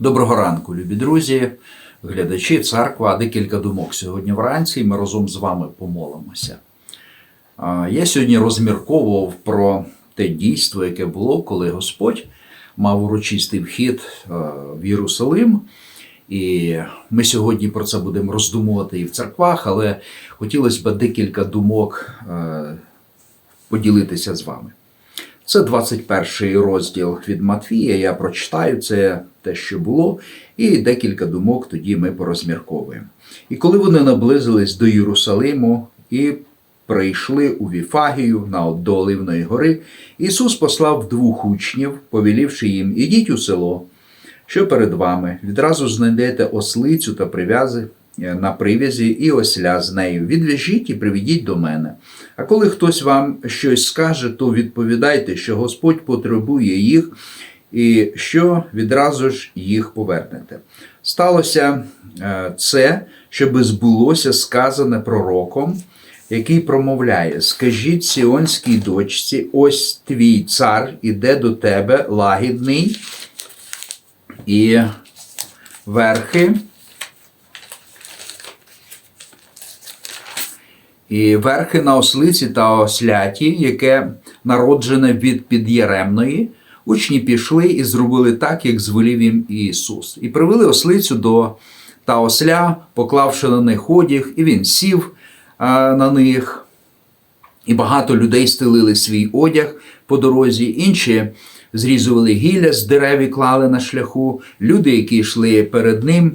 Доброго ранку, любі друзі, глядачі, церква, декілька думок сьогодні вранці. і Ми разом з вами помолимося. Я сьогодні розмірковував про те дійство, яке було, коли Господь мав урочистий вхід в Єрусалим. І ми сьогодні про це будемо роздумувати і в церквах, але хотілося б декілька думок поділитися з вами. Це 21 розділ від Матвія. Я прочитаю це те, що було, і декілька думок тоді ми порозмірковуємо. І коли вони наблизились до Єрусалиму і прийшли у Віфагію на до Оливної гори, Ісус послав двох учнів, повелівши їм: Ідіть у село, що перед вами, відразу знайдете ослицю та прив'язи е, на прив'язі і осля з нею. Відв'яжіть і приведіть до мене. А коли хтось вам щось скаже, то відповідайте, що Господь потребує їх, і що відразу ж їх повернете. Сталося е, це, щоби збулося сказане пророком, який промовляє: Скажіть сіонській дочці, ось твій цар іде до тебе лагідний і верхи. І верхи на ослиці та осляті, яке народжене від під'єремної, учні пішли і зробили так, як звелів їм Ісус. І привели ослицю до та осля, поклавши на них одяг, і він сів на них. І багато людей стелили свій одяг по дорозі, інші зрізували гілля з дерев і клали на шляху. Люди, які йшли перед ним,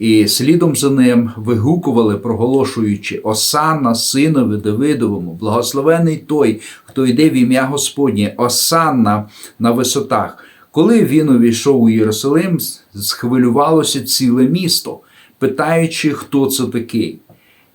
і слідом за ним вигукували, проголошуючи Осанна, синові Давидовому, благословений той, хто йде в ім'я Господнє, Осанна на висотах. Коли він увійшов у Єрусалим, схвилювалося ціле місто, питаючи, хто це такий.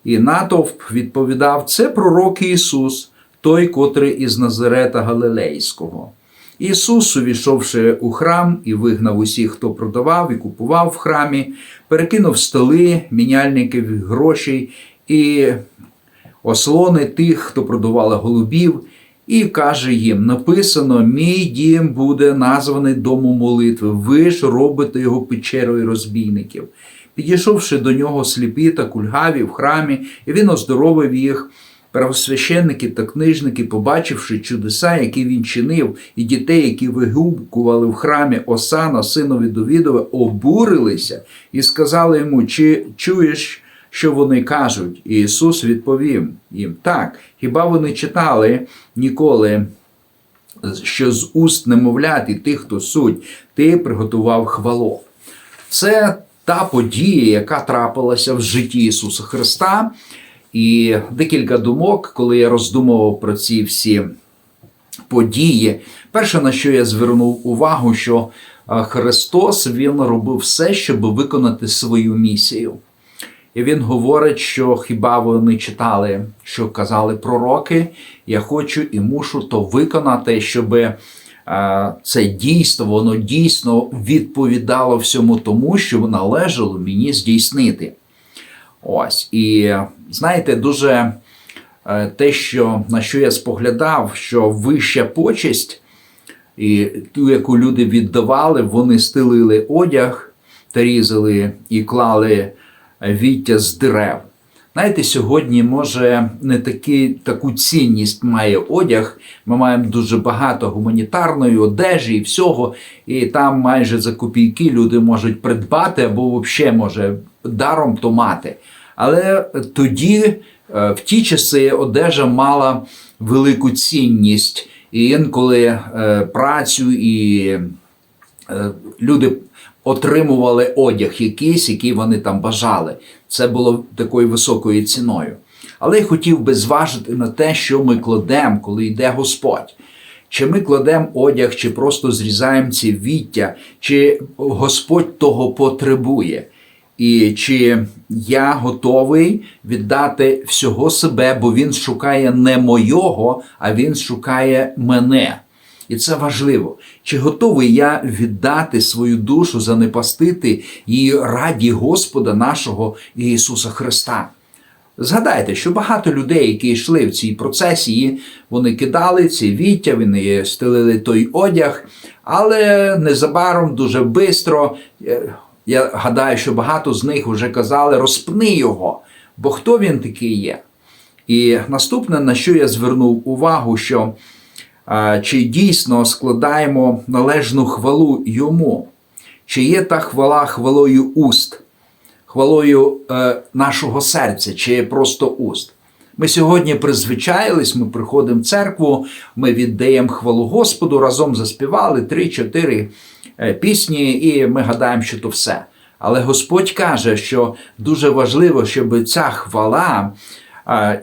І натовп відповідав: це пророк Ісус, той, котрий із Назарета Галилейського. Ісус, увійшовши у храм і вигнав усіх, хто продавав і купував в храмі, перекинув столи, міняльників грошей і ослони тих, хто продавали голубів, і каже їм: написано: Мій дім буде названий домом молитви. Ви ж робите його печерою розбійників. Підійшовши до нього сліпі та кульгаві в храмі, і він оздоровив їх. Первосвященники та книжники, побачивши чудеса, які він чинив, і дітей, які вигукували в храмі Осана, синові Довідове, обурилися і сказали йому, чи чуєш, що вони кажуть? І Ісус відповів їм: так, хіба вони читали ніколи, що з уст немовлят і тих, хто суть, ти приготував хвалу. Це та подія, яка трапилася в житті Ісуса Христа. І декілька думок, коли я роздумував про ці всі події. Перше, на що я звернув увагу, що Христос Він робив все, щоб виконати свою місію. І Він говорить, що хіба вони читали, що казали пророки, я хочу і мушу то виконати, щоб це дійство, воно дійсно відповідало всьому тому, що належало мені здійснити. Ось. І знаєте, дуже е, те, що, на що я споглядав, що вища почесть, і ту, яку люди віддавали, вони стелили одяг та різали і клали віття з дерев. Знаєте, сьогодні, може, не такі, таку цінність має одяг. Ми маємо дуже багато гуманітарної одежі і всього, і там майже за копійки люди можуть придбати або взагалі може даром то мати. Але тоді, е, в ті часи, одежа мала велику цінність, і інколи е, працю і е, люди отримували одяг якийсь, який вони там бажали. Це було такою високою ціною. Але я хотів би зважити на те, що ми кладемо, коли йде Господь. Чи ми кладемо одяг, чи просто зрізаємо ці віття, чи Господь того потребує. І чи я готовий віддати всього себе, бо він шукає не мойого, а він шукає мене. І це важливо. Чи готовий я віддати свою душу, занепастити її раді Господа нашого Ісуса Христа? Згадайте, що багато людей, які йшли в цій процесії, вони кидали ці віття, вони стелили той одяг, але незабаром дуже швидко, я гадаю, що багато з них вже казали, розпни його, бо хто він такий є? І наступне, на що я звернув увагу, що чи дійсно складаємо належну хвалу йому, чи є та хвала хвалою уст, хвалою е, нашого серця, чи просто уст. Ми сьогодні призвичаїлись, ми приходимо в церкву, ми віддаємо хвалу Господу, разом заспівали три-чотири е, пісні, і ми гадаємо, що то все. Але Господь каже, що дуже важливо, щоб ця хвала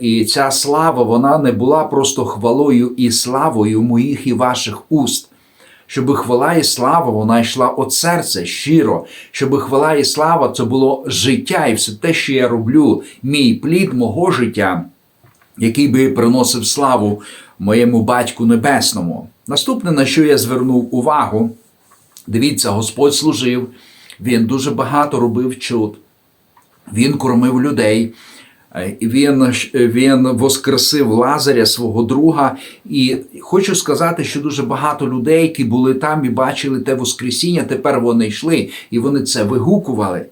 і ця слава вона не була просто хвалою і славою моїх і ваших уст. Щоб хвала і слава вона йшла від серця щиро, щоб хвала і слава це було життя, і все те, що я роблю, мій плід мого життя, який би приносив славу моєму батьку небесному. Наступне, на що я звернув увагу, дивіться, Господь служив, він дуже багато робив чуд, він кормив людей. Е, Він він воскресив Лазаря, свого друга. І хочу сказати, що дуже багато людей, які були там і бачили те Воскресіння, тепер вони йшли і вони це вигукували.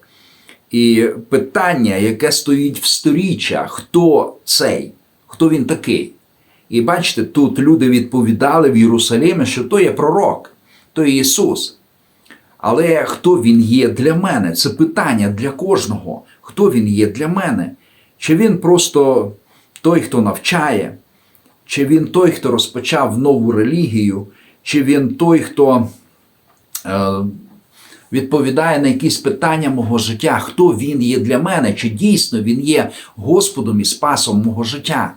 І питання, яке стоїть в сторіччя, хто цей, хто він такий? І бачите, тут люди відповідали в Єрусалимі, що то є пророк, то є Ісус. Але хто він є для мене? Це питання для кожного. Хто він є для мене? Чи він просто той, хто навчає, чи він той, хто розпочав нову релігію, чи він той, хто е, відповідає на якісь питання мого життя, хто він є для мене, чи дійсно він є Господом і Спасом мого життя.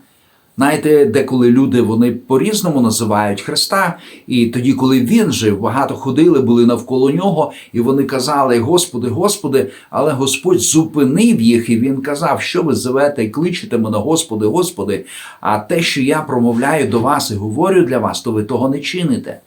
Знаєте, деколи люди вони по-різному називають Христа, і тоді, коли він жив, багато ходили, були навколо нього, і вони казали: Господи, Господи, але Господь зупинив їх, і він казав, що ви зовете і кличете мене, Господи, Господи, а те, що я промовляю до вас і говорю для вас, то ви того не чините.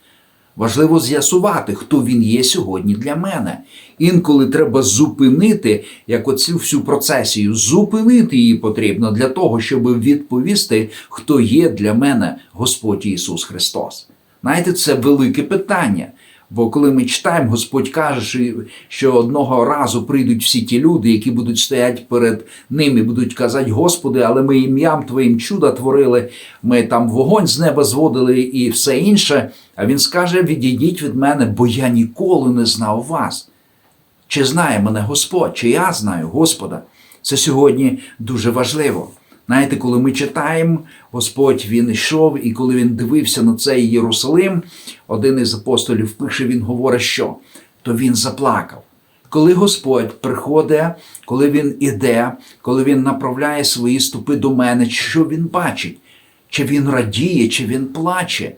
Важливо з'ясувати, хто він є сьогодні для мене. Інколи треба зупинити, як оцю всю процесію, зупинити її потрібно для того, щоб відповісти, хто є для мене Господь Ісус Христос. Знаєте, це велике питання. Бо коли ми читаємо, Господь каже, що одного разу прийдуть всі ті люди, які будуть стояти перед ним і будуть казати, Господи, але ми ім'ям Твоїм чуда творили, ми там вогонь з неба зводили і все інше. А він скаже: Відійдіть від мене, бо я ніколи не знав вас. Чи знає мене Господь, чи я знаю Господа? Це сьогодні дуже важливо. Знаєте, коли ми читаємо, Господь він йшов, і коли він дивився на цей Єрусалим, один із апостолів пише, він говорить, що то він заплакав. Коли Господь приходить, коли Він іде, коли Він направляє свої ступи до мене, що він бачить? Чи він радіє, чи він плаче?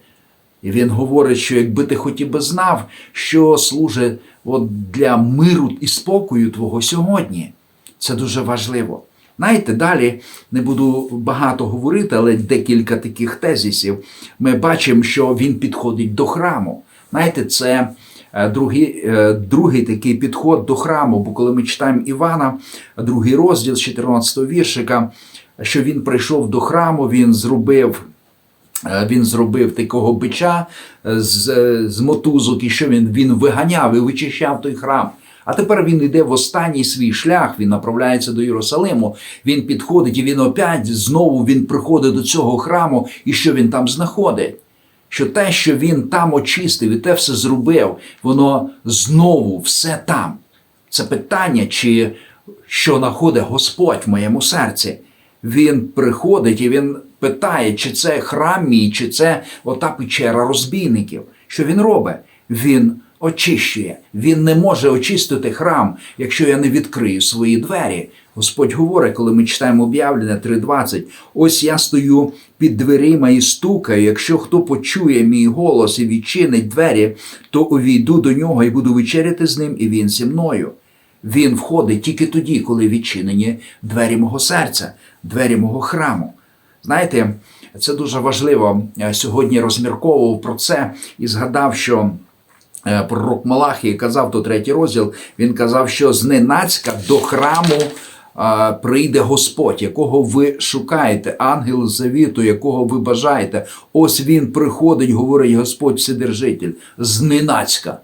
І він говорить, що якби ти хотів би знав, що служить от для миру і спокою твого сьогодні. Це дуже важливо. Знаєте, далі не буду багато говорити, але декілька таких тезисів. Ми бачимо, що він підходить до храму. Знаєте, це е, другий е, другий такий підход до храму. Бо коли ми читаємо Івана, другий розділ 14 віршика, що він прийшов до храму, він зробив. Е, він зробив такого бича з з мотузок, і що він він виганяв і вичищав той храм. А тепер він йде в останній свій шлях, він направляється до Єрусалиму, він підходить і він опять знову він приходить до цього храму, і що він там знаходить? Що те, що він там очистив і те все зробив, воно знову все там. Це питання, чи що знаходить Господь в моєму серці. Він приходить і він питає, чи це храм мій, чи це ота печера розбійників. Що він робить? Він очищує. Він не може очистити храм, якщо я не відкрию свої двері. Господь говорить, коли ми читаємо об'явлення 3.20, ось я стою під дверима і стукаю. Якщо хто почує мій голос і відчинить двері, то увійду до нього і буду вечеряти з ним, і він зі мною. Він входить тільки тоді, коли відчинені двері мого серця, двері мого храму. Знаєте, це дуже важливо. Я сьогодні розмірковував про це і згадав, що. Е, пророк Малахій казав то третій розділ, він казав, що зненацька до храму прийде Господь, якого ви шукаєте, ангел завіту, якого ви бажаєте. Ось він приходить, говорить Господь Вседержитель, зненацька.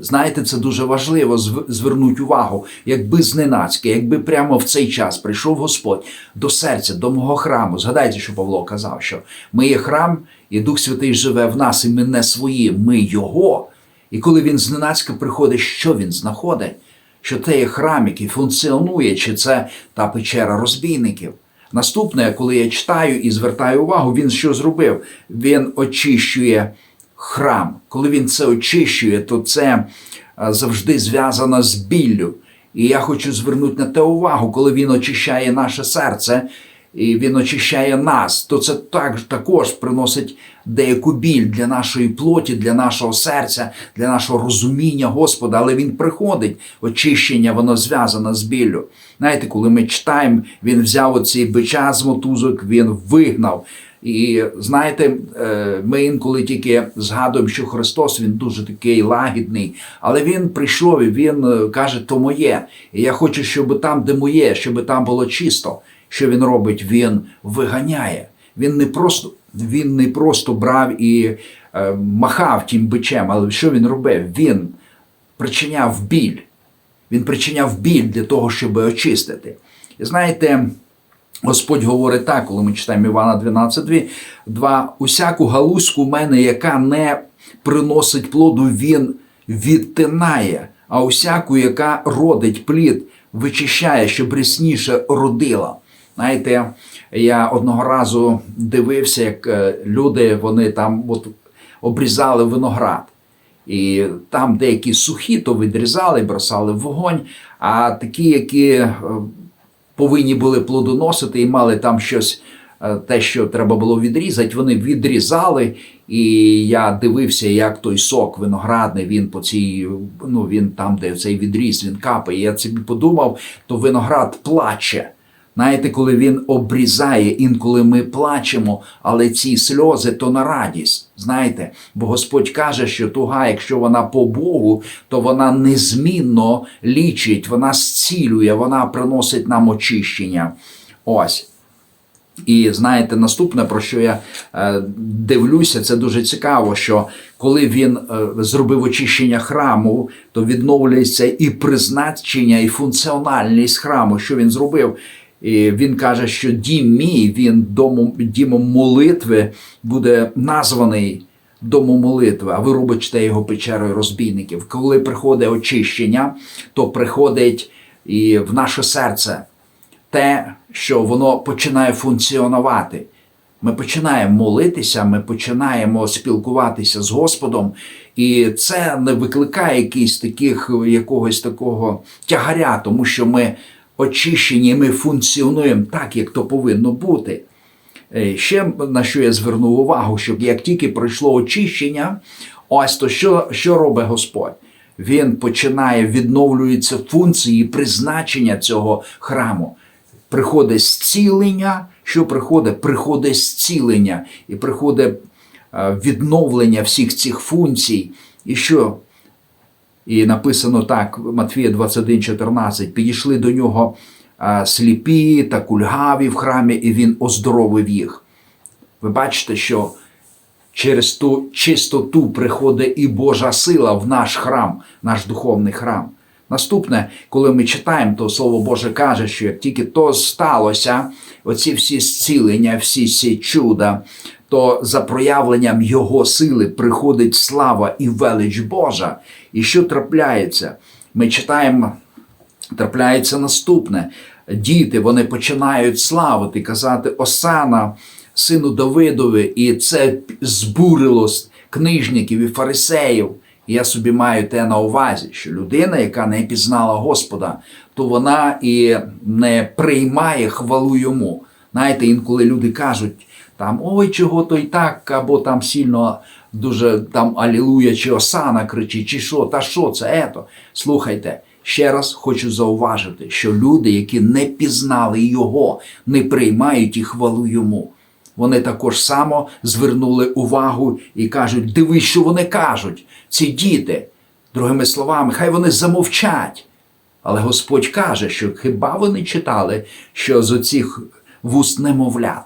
Знаєте, це дуже важливо зв- звернути увагу, якби зненацька, якби прямо в цей час прийшов Господь до серця, до мого храму. Згадайте, що Павло казав, що ми є храм, і Дух Святий живе в нас, і ми не свої, ми Його. І коли він зненацька приходить, що він знаходить? Що це є храм, який функціонує, чи це та печера розбійників. Наступне, коли я читаю і звертаю увагу, він що зробив? Він очищує храм. Коли він це очищує, то це е, завжди зв'язано з біллю. І я хочу звернути на те увагу, коли він очищає наше серце і він очищає нас, то це так, також приносить деяку біль для нашої плоті, для нашого серця, для нашого розуміння Господа. Але він приходить, очищення, воно зв'язане з біллю. Знаєте, коли ми читаємо, він взяв оцей бича з мотузок, він вигнав. І знаєте, е, ми інколи тільки згадуємо, що Христос він дуже такий лагідний, але Він прийшов і Він е, каже, то моє. І я хочу, щоб там, де моє, щоб там було чисто. Що він робить? Він виганяє. Він не просто, він не просто брав і е, махав тим бичем, але що він робив? Він причиняв біль. Він причиняв біль для того, щоб очистити. І знаєте, Господь говорить так, коли ми читаємо Івана 12, 2, усяку галузьку в мене, яка не приносить плоду, він відтинає, а усяку, яка родить плід, вичищає, щоб рясніше родила. Знаєте, я одного разу дивився, як е, люди вони там от обрізали виноград. І там деякі сухі, то відрізали, бросали в вогонь, а такі, які е, повинні були плодоносити і мали там щось, е, те, що треба було відрізати, вони відрізали. І я дивився, як той сок виноградний, він по цій, ну він там, де цей відріз, він капає. Я собі подумав, то виноград плаче. Знаєте, коли він обрізає, інколи ми плачемо, але ці сльози то на радість. Знаєте, бо Господь каже, що туга, якщо вона по Богу, то вона незмінно лічить, вона зцілює, вона приносить нам очищення. Ось. І знаєте, наступне, про що я е, дивлюся, це дуже цікаво, що коли він е, зробив очищення храму, то відновлюється і призначення, і функціональність храму. Що він зробив? І він каже, що дім мій, він домом, дімом молитви буде названий домом молитви, а ви робите його печерою розбійників. Коли приходить очищення, то приходить і в наше серце те, що воно починає функціонувати. Ми починаємо молитися, ми починаємо спілкуватися з Господом, і це не викликає якийсь таких якогось такого тягаря, тому що ми очищені, ми функціонуємо так, як то повинно бути. Е, Ще на що я звернув увагу, що як тільки пройшло очищення, ось то що, що робить Господь? Він починає відновлюються функції призначення цього храму. Приходить зцілення. Що приходить? Приходить зцілення і приходить е, відновлення всіх цих функцій. І що? І написано так, Матфія 21,14, підійшли до нього сліпі та кульгаві в храмі, і він оздоровив їх. Ви бачите, що через ту чистоту приходить і Божа сила в наш храм, наш духовний храм. Наступне, коли ми читаємо, то Слово Боже каже, що як тільки то сталося, оці всі зцілення, всі ці чуда, то за проявленням Його сили приходить слава і велич Божа. І що трапляється? Ми читаємо, трапляється наступне. Діти вони починають славити, казати Осана, сину Давидові, і це збурило книжників і фарисеїв. Я собі маю те на увазі, що людина, яка не пізнала Господа, то вона і не приймає хвалу йому. Знаєте, інколи люди кажуть, там ой, чого то й так, або там сильно дуже там Алілуя чи Осана кричить, чи що, та що це, ето. Слухайте, ще раз хочу зауважити, що люди, які не пізнали його, не приймають і хвалу йому. Вони також само звернули увагу і кажуть: дивись, що вони кажуть, ці діти. Другими словами, хай вони замовчать. Але Господь каже, що хіба вони читали, що з оцих вуст немовлят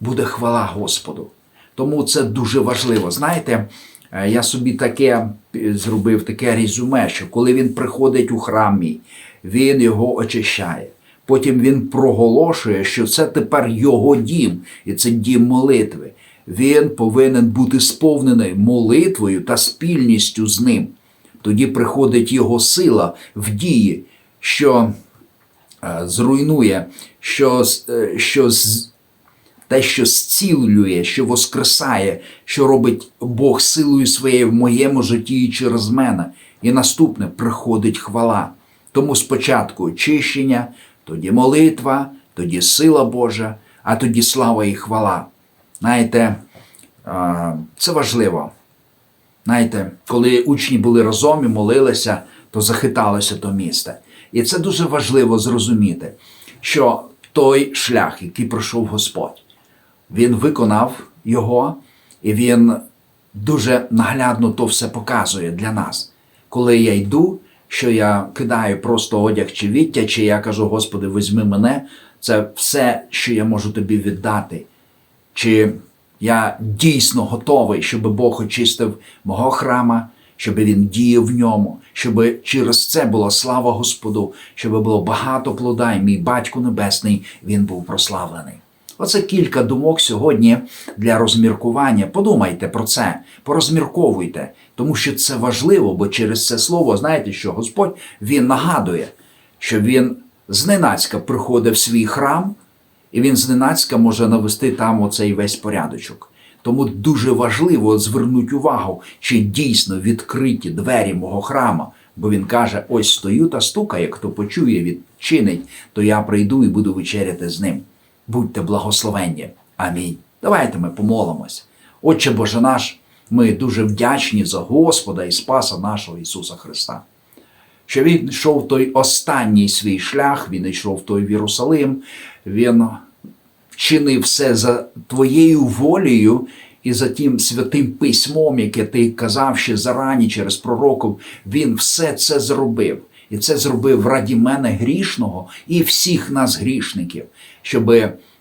буде хвала Господу. Тому це дуже важливо. Знаєте, е, я собі таке е, зробив таке резюме, що коли він приходить у храм мій, він його очищає. Потім він проголошує, що це тепер його дім, і це дім молитви. Він повинен бути сповнений молитвою та спільністю з ним. Тоді приходить його сила в дії, що е, зруйнує, що, що те, що зцілює, що воскресає, що робить Бог силою своєю в моєму житті і через мене. І наступне приходить хвала. Тому спочатку очищення, тоді молитва, тоді сила Божа, а тоді слава і хвала. Знаєте, це важливо. Знаєте, коли учні були разом і молилися, то захиталося то місце. І це дуже важливо зрозуміти, що той шлях, який пройшов Господь, він виконав його, і він дуже наглядно то все показує для нас. Коли я йду, що я кидаю просто одяг чи віття, чи я кажу, Господи, візьми мене, це все, що я можу тобі віддати. Чи я дійсно готовий, щоб Бог очистив мого храма, щоб він діяв в ньому, щоб через це була слава Господу, щоб було багато плода, і мій батько Небесний він був прославлений. Оце кілька думок сьогодні для розміркування. Подумайте про це, порозмірковуйте, тому що це важливо, бо через це слово, знаєте, що Господь він нагадує, що він зненацька приходить в свій храм, і він зненацька може навести там оцей весь порядочок. Тому дуже важливо звернути увагу, чи дійсно відкриті двері мого храма. Бо він каже: ось стою та стукає, хто почує, відчинить, то я прийду і буду вечеряти з ним. Будьте благословенні. Амінь. Давайте ми помолимось. Отче Боже наш, ми дуже вдячні за Господа і Спаса нашого Ісуса Христа що він йшов той останній свій шлях, він йшов той в Єрусалим, він вчинив все за твоєю волею і за тим святим письмом, яке ти казав ще зарані через пророків, він все це зробив. І це зробив раді мене грішного і всіх нас грішників, щоб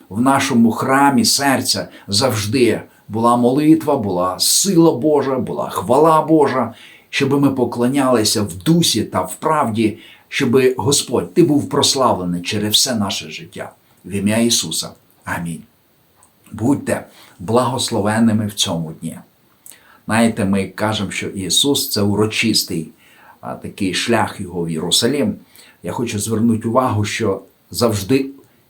в нашому храмі серця завжди була молитва, була сила Божа, була хвала Божа, щоб ми поклонялися в дусі та в правді, щоб Господь ти був прославлений через все наше життя. В ім'я Ісуса. Амінь. Будьте благословенними в цьому дні. Знаєте, ми кажемо, що Ісус це урочистий такий шлях Його в Єрусалим. Я хочу звернути увагу, що завжди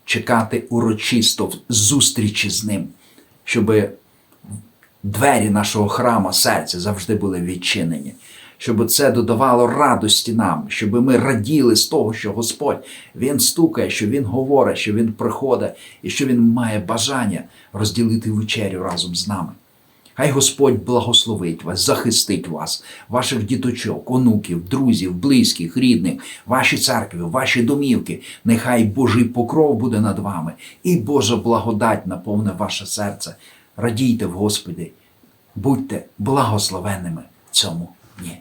чекати урочисто зустрічі з Ним, щоб двері нашого храма серця завжди були відчинені, щоб це додавало радості нам, щоб ми раділи з того, що Господь Він стукає, що Він говорить, що Він приходить і що Він має бажання розділити вечерю разом з нами. Хай Господь благословить вас, захистить вас, ваших діточок, онуків, друзів, близьких, рідних, ваші церкви, ваші домівки. Нехай Божий покров буде над вами, і Божа благодать наповне ваше серце. Радійте в Господі, будьте благословенними цьому дні.